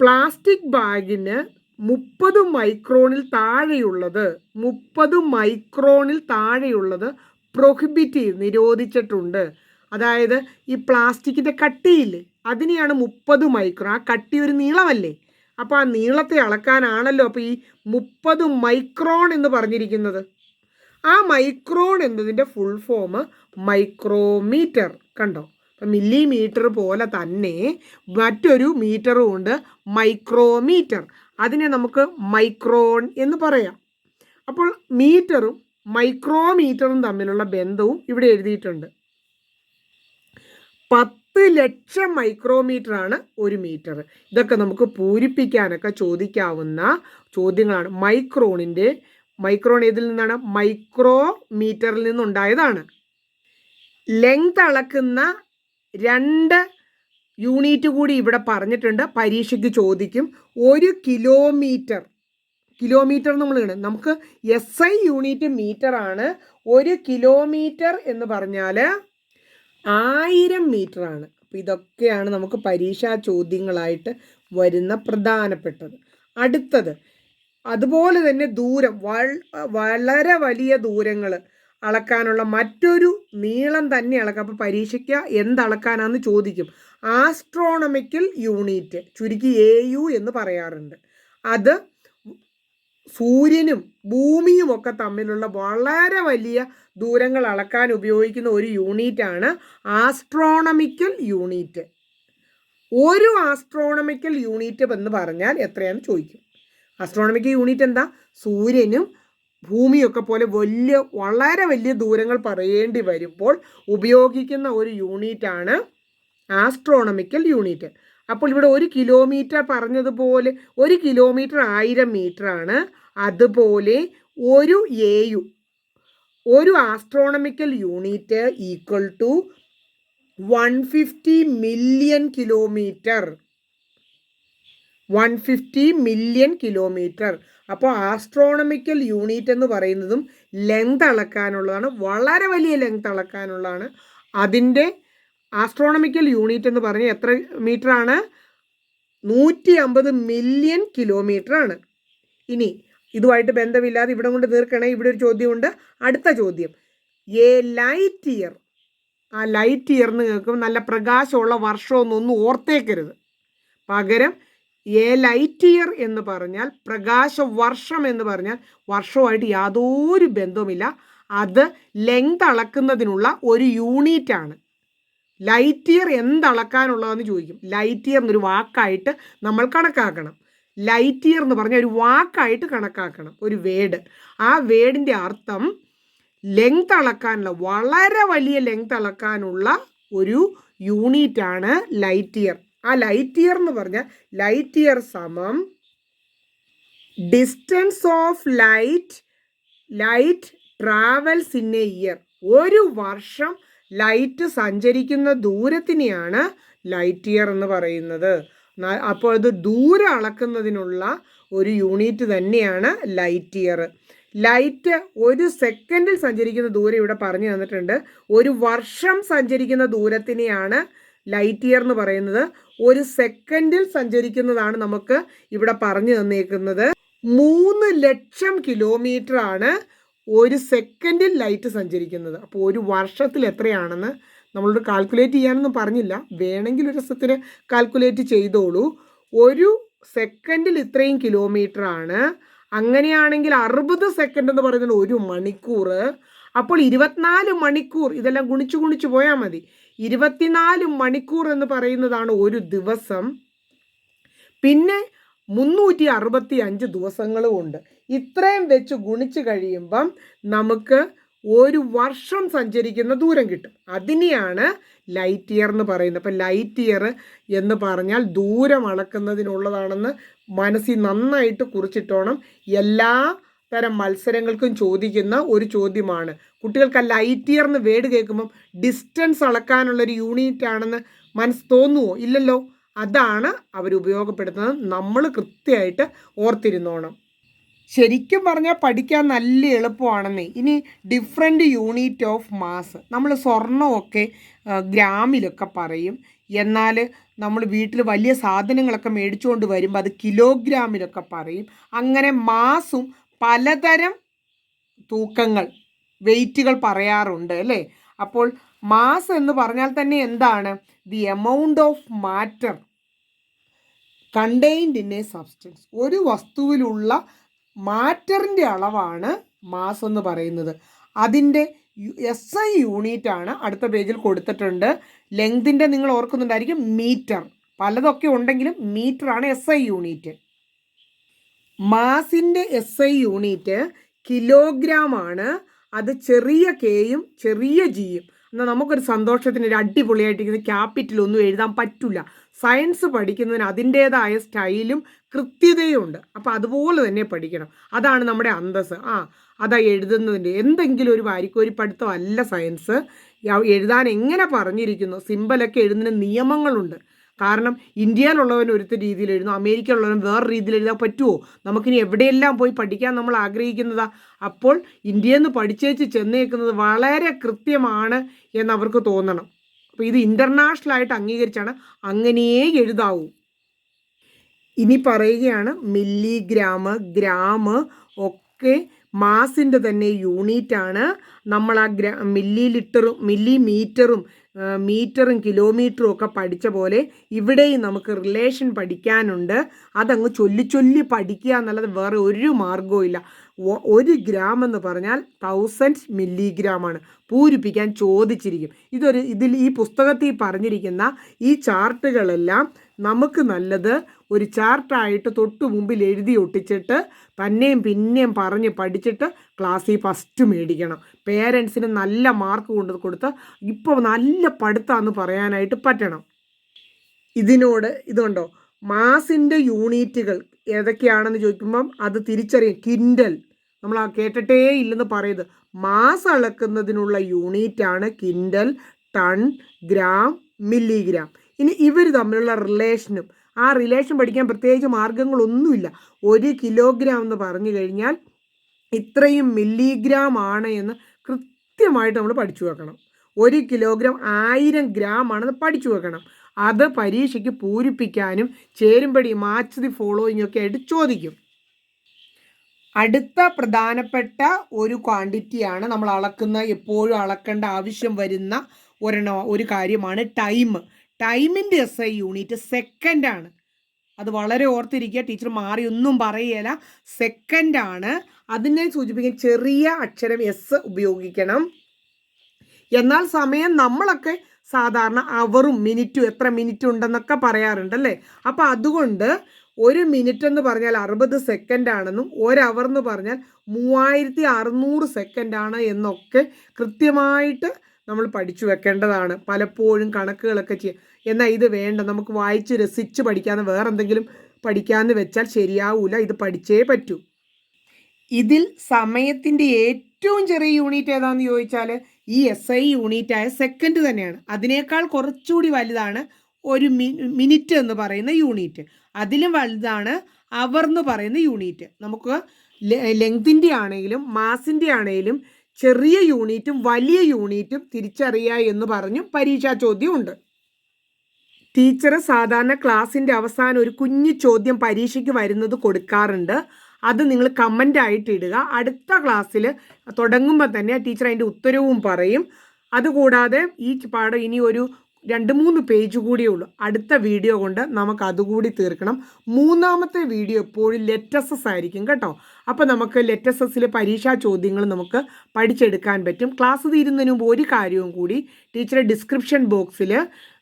പ്ലാസ്റ്റിക് ബാഗിന് മുപ്പത് മൈക്രോണിൽ താഴെയുള്ളത് മുപ്പത് മൈക്രോണിൽ താഴെയുള്ളത് പ്രൊഹിബിറ്റി നിരോധിച്ചിട്ടുണ്ട്. അതായത് ഈ പ്ലാസ്റ്റിക്കിന്റെ കട്ടിയിൽ അതിനെയാണ് മുപ്പത് മൈക്രോ ആ കട്ടി ഒരു നീളമല്ലേ? അപ്പോൾ ആ നീളത്തെ അളക്കാനാണല്ലോ അപ്പോൾ ഈ മുപ്പത് മൈക്രോൺ എന്ന് പറഞ്ഞിരിക്കുന്നത്. ആ മൈക്രോൺ എന്നതിന്റെ ഫുൾ ഫോം മൈക്രോമീറ്റർ കണ്ടോ? അപ്പം മില്ലിമീറ്റർ പോലെ തന്നെ മറ്റൊരു മീറ്ററും ഉണ്ട് മൈക്രോമീറ്റർ അതിനെ നമുക്ക് മൈക്രോൺ എന്ന് പറയാം. അപ്പോൾ മീറ്ററും മൈക്രോമീറ്ററും തമ്മിലുള്ള ബന്ധവും ഇവിടെ എഴുതിയിട്ടുണ്ട്. പത്ത് ലക്ഷം മൈക്രോമീറ്റർ ആണ് ഒരു മീറ്റർ ഇതൊക്കെ നമുക്ക് പൂരിപ്പിക്കാനൊക്കെ ചോദിക്കാവുന്ന ചോദ്യങ്ങളാണ്. മൈക്രോണിന്റെ മൈക്രോൺ ഏതിൽ നിന്നാണ്? മൈക്രോ മീറ്ററിൽ നിന്നുണ്ടായതാണ്. ലെങ്ത് അളക്കുന്ന രണ്ട് യൂണിറ്റ് കൂടി ഇവിടെ പറഞ്ഞിട്ടുണ്ട്. പരീക്ഷയ്ക്ക് ചോദിക്കും. ഒരു കിലോമീറ്റർ. കിലോമീറ്റർ നമ്മൾ കാണും നമുക്ക് എസ് ഐ യൂണിറ്റ് മീറ്റർ ആണ്. ഒരു കിലോമീറ്റർ എന്ന് പറഞ്ഞാൽ ആയിരം മീറ്റർ ആണ്. അപ്പോൾ ഇതൊക്കെയാണ് നമുക്ക് പരീക്ഷാ ചോദ്യങ്ങളായിട്ട് വരുന്ന പ്രധാനപ്പെട്ടത്. അടുത്തത് അതുപോലെ തന്നെ ദൂരം വളരെ വലിയ ദൂരങ്ങൾ അളക്കാനുള്ള മറ്റൊരു നീളം തന്നെ അളക്കാം. അപ്പോൾ പരീക്ഷയ്ക്ക് എന്തളക്കാനാന്ന് ചോദിക്കും. ആസ്ട്രോണമിക്കൽ യൂണിറ്റ് ചുരുക്കി എ യു എന്ന് പറയാറുണ്ട്. അത് സൂര്യനും ഭൂമിയും ഒക്കെ തമ്മിലുള്ള വളരെ വലിയ ദൂരങ്ങൾ അളക്കാൻ ഉപയോഗിക്കുന്ന ഒരു യൂണിറ്റാണ് ആസ്ട്രോണമിക്കൽ യൂണിറ്റ് ഒരു ആസ്ട്രോണമിക്കൽ യൂണിറ്റ് എന്ന് പറഞ്ഞാൽ എത്രയാണെന്ന് ചോദിക്കും. ആസ്ട്രോണമിക്കൽ യൂണിറ്റ് എന്താ? സൂര്യനും ഭൂമിയൊക്കെ പോലെ വലിയ വളരെ വലിയ ദൂരങ്ങൾ പറയേണ്ടി വരുമ്പോൾ ഉപയോഗിക്കുന്ന ഒരു യൂണിറ്റാണ് ആസ്ട്രോണമിക്കൽ യൂണിറ്റ് അപ്പോൾ ഇവിടെ ഒരു കിലോമീറ്റർ പറഞ്ഞതുപോലെ ഒരു കിലോമീറ്റർ ആയിരം മീറ്റർ ആണ്. അതുപോലെ ഒരു എയു ഒരു astronomical unit equal to one fifty million kilometre one fifty million kilometre. അപ്പോൾ ആസ്ട്രോണമിക്കൽ യൂണിറ്റ് എന്ന് പറയുന്നതും ലെങ്ത് അളക്കാനുള്ളതാണ്. വളരെ വലിയ ലെങ്ത് അളക്കാനുള്ളതാണ്. അതിന്റെ ആസ്ട്രോണമിക്കൽ യൂണിറ്റ് എന്ന് പറഞ്ഞാൽ എത്ര മീറ്റർ ആണ് നൂറ്റി അമ്പത് മില്യൺ കിലോമീറ്റർ ആണ് ഇനി ഇതുമായിട്ട് ബന്ധമില്ലാതെ ഇവിടെ കൊണ്ട് തീർക്കണേ. ഇവിടെ ഒരു ചോദ്യമുണ്ട്. അടുത്ത ചോദ്യം. A light year. ആ ലൈറ്റ് ഇയർ എന്ന് കേൾക്കുമ്പോൾ നല്ല പ്രകാശമുള്ള വർഷമൊന്നും ഒന്നും ഓർത്തേക്കരുത്. പകരം എ ലൈറ്റ് ഇയർ എന്ന് പറഞ്ഞാൽ പ്രകാശ വർഷം എന്ന് പറഞ്ഞാൽ വർഷവുമായിട്ട് യാതൊരു ബന്ധവുമില്ല. അത് ലെങ്ത് അളക്കുന്നതിനുള്ള ഒരു യൂണിറ്റ് ആണ്. ലൈറ്റ് ഇയർ എന്തളക്കാനുള്ളതെന്ന് ചോദിക്കും. ലൈറ്റ് ഇയർ എന്നൊരു വാക്കായിട്ട് നമ്മൾ കണക്കാക്കണം. ലൈറ്റ് ഇയർ എന്ന് പറഞ്ഞ ഒരു വാക്കായിട്ട് കണക്കാക്കണം. ഒരു വേഡ്. ആ വേഡിന്റെ അർത്ഥം ലെങ്ത് അളക്കാനുള്ള വളരെ വലിയ ലെങ്ത് അളക്കാനുള്ള ഒരു യൂണിറ്റാണ് ലൈറ്റ് ഇയർ. ആ ലൈറ്റ് ഇയർ എന്ന് പറഞ്ഞാൽ ലൈറ്റ് ഇയർ സമം distance of light light travels in a year ഒരു വർഷം ലൈറ്റ് സഞ്ചരിക്കുന്ന ദൂരത്തിനെയാണ് ലൈറ്റ് ഇയർ എന്ന് പറയുന്നത്. അപ്പോൾ അത് ദൂരം അളക്കുന്നതിനുള്ള ഒരു യൂണിറ്റ് തന്നെയാണ് ലൈറ്റ് ഇയർ ലൈറ്റ് ഒരു സെക്കൻഡിൽ സഞ്ചരിക്കുന്ന ദൂരം ഇവിടെ പറഞ്ഞു തന്നിട്ടുണ്ട്. ഒരു വർഷം സഞ്ചരിക്കുന്ന ദൂരത്തിനെയാണ് ലൈറ്റ് ഇയർ എന്ന് പറയുന്നത് ഒരു സെക്കൻഡിൽ സഞ്ചരിക്കുന്നതാണ് നമുക്ക് ഇവിടെ പറഞ്ഞു തന്നേക്കുന്നത്. മൂന്ന് ലക്ഷം കിലോമീറ്റർ ആണ് ഒരു സെക്കൻഡിൽ ലൈറ്റ് സഞ്ചരിക്കുന്നത്. അപ്പോൾ ഒരു വർഷത്തിൽ എത്രയാണെന്ന് നമ്മളോട് കാൽക്കുലേറ്റ് ചെയ്യാനൊന്നും പറഞ്ഞില്ല. വേണമെങ്കിൽ ഒരു രസത്തിന് കാൽക്കുലേറ്റ് ചെയ്തോളൂ. ഒരു സെക്കൻഡിൽ ഇത്രയും കിലോമീറ്റർ ആണ്. അങ്ങനെയാണെങ്കിൽ അറുപത് സെക്കൻഡ് എന്ന് പറയുന്നത് ഒരു മണിക്കൂർ അപ്പോൾ ഇരുപത്തിനാല് മണിക്കൂർ ഇതെല്ലാം ഗുണിച്ച് ഗുണിച്ച് പോയാൽ മതി. ഇരുപത്തിനാല് മണിക്കൂർ എന്ന് പറയുന്നതാണ് ഒരു ദിവസം. പിന്നെ മുന്നൂറ്റി അറുപത്തി അഞ്ച് ദിവസങ്ങളും ഉണ്ട്. ഇത്രയും വെച്ച് ഗുണിച്ച് കഴിയുമ്പം നമുക്ക് ഒരു വർഷം സഞ്ചരിക്കുന്ന ദൂരം കിട്ടും. അതിനെയാണ് ലൈറ്റ് ഇയർ എന്ന് പറയുന്നത്. അപ്പം ലൈറ്റ് ഇയർ എന്ന് പറഞ്ഞാൽ ദൂരം അളക്കുന്നതിനുള്ളതാണെന്ന് മനസ്സിൽ നന്നായിട്ട് കുറിച്ചിട്ടോണം. എല്ലാ തരം മത്സരങ്ങൾക്കും ചോദിക്കുന്ന ഒരു ചോദ്യമാണ്. കുട്ടികൾക്ക് ആ ലൈറ്റ് ഇയർ എന്ന് വേർഡ് കേൾക്കുമ്പം ഡിസ്റ്റൻസ് അളക്കാനുള്ളൊരു യൂണിറ്റ് ആണെന്ന് മനസ്സ് തോന്നുമോ ഇല്ലല്ലോ. അതാണ് അവർ ഉപയോഗപ്പെടുത്തുന്നത്. നമ്മൾ കൃത്യമായിട്ട് ഓർത്തിരുന്നോണം. ശരിക്കും പറഞ്ഞാൽ പഠിക്കാൻ നല്ല എളുപ്പമാണെന്നേ. ഇനി ഡിഫറെന്റ് യൂണിറ്റ് ഓഫ് മാസ് നമ്മൾ സ്വർണമൊക്കെ ഗ്രാമിലൊക്കെ പറയും. എന്നാൽ നമ്മൾ വീട്ടിൽ വലിയ സാധനങ്ങളൊക്കെ മേടിച്ചുകൊണ്ട് വരുമ്പോൾ അത് കിലോഗ്രാമിലൊക്കെ പറയും. അങ്ങനെ മാസും പലതരം തൂക്കങ്ങൾ വെയിറ്റുകൾ പറയാറുണ്ട് അല്ലേ? അപ്പോൾ മാസ് എന്ന് പറഞ്ഞാൽ തന്നെ എന്താണ്? The amount of matter contained in a substance ഒരു വസ്തുവിലുള്ള മാറ്ററിന്റെ അളവാണ് മാസ് എന്ന് പറയുന്നത്. അതിന്റെ എസ് ഐ യൂണിറ്റ് ആണ് അടുത്ത പേജിൽ കൊടുത്തിട്ടുണ്ട്. ലെങ്തിന്റെ നിങ്ങൾ ഓർക്കുന്നുണ്ടായിരിക്കും മീറ്റർ. പലതൊക്കെ ഉണ്ടെങ്കിലും മീറ്റർ ആണ് എസ് ഐ യൂണിറ്റ്. മാസിന്റെ എസ് ഐ യൂണിറ്റ് കിലോഗ്രാം ആണ് അത് ചെറിയ കെയും ചെറിയ ജിയും എന്നാൽ നമുക്കൊരു സന്തോഷത്തിന് ഒരു അടിപൊളിയായിട്ടിരിക്കുന്ന ക്യാപിറ്റൽ ഒന്നും എഴുതാൻ പറ്റില്ല സയൻസ് പഠിക്കുന്നതിന് അതിന്റേതായ സ്റ്റൈലും കൃത്യതയും ഉണ്ട്. അപ്പോൾ അതുപോലെ തന്നെ പഠിക്കണം. അതാണ് നമ്മുടെ അന്തസ് ആ അതാ എഴുതുന്നതിന്റെ. എന്തെങ്കിലും ഒരു വാരിക്കോരി പഠിത്തം അല്ല സയൻസ് എഴുതാൻ എങ്ങനെ പറഞ്ഞിരിക്കുന്നു? സിമ്പലൊക്കെ എഴുതുന്ന നിയമങ്ങളുണ്ട്. കാരണം ഇന്ത്യയിലുള്ളവൻ ഒരുത്ത രീതിയിൽ എഴുതുന്നു അമേരിക്കയിലുള്ളവൻ വേറെ രീതിയിൽ എഴുതാൻ പറ്റുമോ നമുക്കിനി എവിടെയെല്ലാം പോയി പഠിക്കാൻ നമ്മൾ ആഗ്രഹിക്കുന്നതാ? അപ്പോൾ ഇന്ത്യയിൽ നിന്ന് പഠിച്ചേച്ച് ചെന്നേക്കുന്നത് വളരെ കൃത്യമാണ് എന്ന് അവർക്ക് തോന്നണം. അപ്പോൾ ഇത് ഇന്റർനാഷണൽ ആയിട്ട് അംഗീകരിച്ചാണ് അങ്ങനെയേ എഴുതാവൂ. ഇനി പറയുകയാണ് മില്ലിഗ്രാം ഗ്രാം ഒക്കെ മാസിന്റെ തന്നെ യൂണിറ്റാണ്. നമ്മൾ ആ ഗ്രാ മില്ലി ലിറ്ററും മില്ലി മീറ്ററും മീറ്ററും കിലോമീറ്ററും ഒക്കെ പഠിച്ച പോലെ ഇവിടെയും നമുക്ക് റിലേഷൻ പഠിക്കാനുണ്ട്. അതങ്ങ് ചൊല്ലി ചൊല്ലി പഠിക്കുക എന്നുള്ളത് വേറെ ഒരു മാർഗവും ഇല്ല ഒരു ഗ്രാം എന്ന് പറഞ്ഞാൽ തൗസൻഡ് മില്ലിഗ്രാമാണ് പൂരിപ്പിക്കാൻ ചോദിച്ചിരിക്കും. ഇതൊരു ഇതിൽ ഈ പുസ്തകത്തിൽ പറഞ്ഞിരിക്കുന്ന ഈ ചാർട്ടുകളെല്ലാം നമുക്ക് നല്ലത് ഒരു ചാർട്ടായിട്ട് തൊട്ട് മുമ്പിൽ എഴുതി ഒട്ടിച്ചിട്ട് തന്നെയും പിന്നെയും പറഞ്ഞ് പഠിച്ചിട്ട് ക്ലാസ്സിൽ ഫസ്റ്റ് മേടിക്കണം. പേരൻസിന് നല്ല മാർക്ക് കൊണ്ട് കൊടുത്ത് ഇപ്പോൾ നല്ല പഠിത്തമാണെന്ന് പറയാനായിട്ട് പറ്റണം. ഇതിനോട് ഇതുണ്ടോ? മാസിന്റെ യൂണിറ്റുകൾ ഏതൊക്കെയാണെന്ന് ചോദിക്കുമ്പം അത് തിരിച്ചറിയും. കിൻഡൽ നമ്മൾ ആ കേട്ടിട്ടേ ഇല്ലെന്ന് പറയുന്നത് മാസ് അളക്കുന്നതിനുള്ള യൂണിറ്റാണ് കിൻഡൽ ടൺ ഗ്രാം മില്ലിഗ്രാം. ഇനി ഇവർ തമ്മിലുള്ള റിലേഷനും ആ റിലേഷൻ പഠിക്കാൻ പ്രത്യേകിച്ച് മാർഗങ്ങളൊന്നുമില്ല ഒരു കിലോഗ്രാം എന്ന് പറഞ്ഞു കഴിഞ്ഞാൽ ഇത്രയും മില്ലിഗ്രാം ആണ് എന്ന് കൃത്യമായിട്ട് നമ്മൾ പഠിച്ചു വെക്കണം. ഒരു കിലോഗ്രാം ആയിരം ഗ്രാം ആണെന്ന് പഠിച്ചു വെക്കണം. അത് പരീക്ഷയ്ക്ക് പൂരിപ്പിക്കാനും ചേരുംപടി മാച്ച് ദി ഫോളോയിങ് ഒക്കെ ആയിട്ട് ചോദിക്കും. അടുത്ത പ്രധാനപ്പെട്ട ഒരു ക്വാണ്ടിറ്റിയാണ് നമ്മൾ അളക്കുന്ന എപ്പോഴും അളക്കേണ്ട ആവശ്യം വരുന്ന ഒരെണ്ണ ഒരു കാര്യമാണ് ടൈം ടൈമിന്റെ എസ് ഐ യൂണിറ്റ് സെക്കൻഡാണ് അത് വളരെ ഓർത്തിരിക്കുക ടീച്ചർ മാറി ഒന്നും പറയുകയില്ല സെക്കൻഡാണ് അതിനെ സൂചിപ്പിക്കാൻ ചെറിയ അക്ഷരം എസ് ഉപയോഗിക്കണം. എന്നാൽ സമയം നമ്മളൊക്കെ സാധാരണ അവറും മിനിറ്റും എത്ര മിനിറ്റ് ഉണ്ടെന്നൊക്കെ പറയാറുണ്ട് അല്ലേ അപ്പം അതുകൊണ്ട് ഒരു മിനിറ്റ് എന്ന് പറഞ്ഞാൽ അറുപത് സെക്കൻഡ് ആണെന്നും ഒരു അവർ എന്ന് പറഞ്ഞാൽ മൂവായിരത്തി അറുന്നൂറ് സെക്കൻഡ് ആണ് എന്നൊക്കെ കൃത്യമായിട്ട് നമ്മൾ പഠിച്ചു വെക്കേണ്ടതാണ്. പലപ്പോഴും കണക്കുകളൊക്കെ ചെയ്യാം എന്നാൽ ഇത് വേണ്ട നമുക്ക് വായിച്ച് രസിച്ച് പഠിക്കാതെ വേറെ എന്തെങ്കിലും പഠിക്കാമെന്ന് വെച്ചാൽ ശരിയാവൂല ഇത് പഠിച്ചേ പറ്റൂ. ഇതിൽ സമയത്തിന്റെ ഏറ്റവും ചെറിയ യൂണിറ്റ് ഏതാണെന്ന് ചോദിച്ചാൽ ഈ എസ് ഐ യൂണിറ്റായ സെക്കൻഡ് തന്നെയാണ്. അതിനേക്കാൾ കുറച്ചുകൂടി വലുതാണ് ഒരു മിനിറ്റ് എന്ന് പറയുന്ന യൂണിറ്റ്. അതിലും വലുതാണ് അവർ എന്ന് പറയുന്ന യൂണിറ്റ്. നമുക്ക് ലെങ്തിന്റെ ആണെങ്കിലും മാസിന്റെ ആണെങ്കിലും ചെറിയ യൂണിറ്റും വലിയ യൂണിറ്റും തിരിച്ചറിയുക എന്ന് പറഞ്ഞും പരീക്ഷാ ചോദ്യമുണ്ട് ടീച്ചർ സാധാരണ ക്ലാസ്സിന്റെ അവസാനം ഒരു കുഞ്ഞു ചോദ്യം പരീക്ഷയ്ക്ക് വരുന്നത് കൊടുക്കാറുണ്ട്. അത് നിങ്ങൾ കമന്റ് ആയിട്ട് ഇടുക. അടുത്ത ക്ലാസ്സിൽ തുടങ്ങുമ്പോൾ തന്നെ ടീച്ചർ അതിന്റെ ഉത്തരവും പറയും. അതുകൂടാതെ ഈ പാഠം ഇനി ഒരു രണ്ട് മൂന്ന് പേജ് കൂടിയേ ഉള്ളൂ. അടുത്ത വീഡിയോ കൊണ്ട് നമുക്ക് അതുകൂടി തീർക്കണം. മൂന്നാമത്തെ വീഡിയോ എപ്പോഴും ലെറ്റസസ് ആയിരിക്കും കേട്ടോ. അപ്പോൾ നമുക്ക് ലെറ്റസസിൽ പരീക്ഷാ ചോദ്യങ്ങൾ നമുക്ക് പഠിച്ചെടുക്കാൻ പറ്റും. ക്ലാസ് തീരുന്നതിന് മുമ്പ് ഒരു കാര്യവും കൂടി ടീച്ചറെ ഡിസ്ക്രിപ്ഷൻ ബോക്സിൽ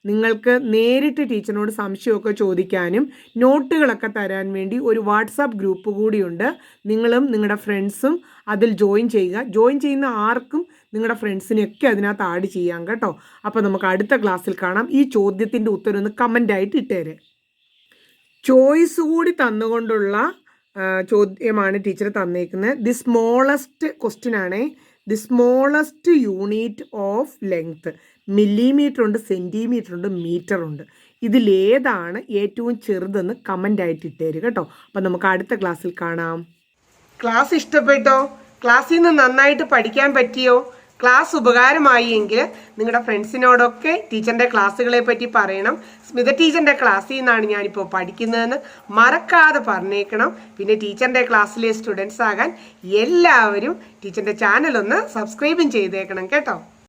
നിങ്ങൾക്ക് നേരിട്ട് ടീച്ചറിനോട് സംശയമൊക്കെ ചോദിക്കാനും നോട്ടുകളൊക്കെ തരാൻ വേണ്ടി ഒരു വാട്സാപ്പ് ഗ്രൂപ്പ് കൂടിയുണ്ട്. നിങ്ങളും നിങ്ങളുടെ ഫ്രണ്ട്സും അതിൽ ജോയിൻ ചെയ്യുക. ജോയിൻ ചെയ്യുന്ന ആർക്കും നിങ്ങളുടെ ഫ്രണ്ട്സിനെയൊക്കെ അതിനകത്ത് ആഡ് ചെയ്യാം കേട്ടോ. അപ്പോൾ നമുക്ക് അടുത്ത ക്ലാസ്സിൽ കാണാം. ഈ ചോദ്യത്തിന്റെ ഉത്തരം ഒന്ന് കമന്റായിട്ട് ഇട്ടേര്. ചോയ്സ് കൂടി തന്നുകൊണ്ടുള്ള ചോദ്യമാണ് ടീച്ചർ തന്നേക്കുന്നത് ദി സ്മോളസ്റ്റ് ക്വസ്റ്റ്യൻ ആണ്. The smallest unit of length millimetre ഉണ്ട് സെന്റിമീറ്റർ ഉണ്ട് മീറ്റർ ഉണ്ട്. ഇതിലേതാണ് ഏറ്റവും ചെറുതെന്ന് കമന്റായിട്ട് ഇട്ടേര് കേട്ടോ. അപ്പം നമുക്ക് അടുത്ത ക്ലാസ്സിൽ കാണാം. ക്ലാസ് ഇഷ്ടപ്പെട്ടോ? ക്ലാസ്സിൽ നിന്ന് നന്നായിട്ട് പഠിക്കാൻ പറ്റിയോ? ക്ലാസ് ഉപകാരമായി എങ്കിൽ നിങ്ങളുടെ ഫ്രണ്ട്സിനോടൊക്കെ ടീച്ചറിന്റെ ക്ലാസ്സുകളെ പറ്റി പറയണം. സ്മിത ടീച്ചറിന്റെ ക്ലാസ്സിൽ നിന്നാണ് ഞാനിപ്പോൾ പഠിക്കുന്നതെന്ന് മറക്കാതെ പറഞ്ഞേക്കണം. പിന്നെ ടീച്ചറിന്റെ ക്ലാസ്സിലെ സ്റ്റുഡൻസ് ആകാൻ എല്ലാവരും ടീച്ചറിന്റെ ചാനൽ ഒന്ന് സബ്സ്ക്രൈബും ചെയ്തേക്കണം കേട്ടോ.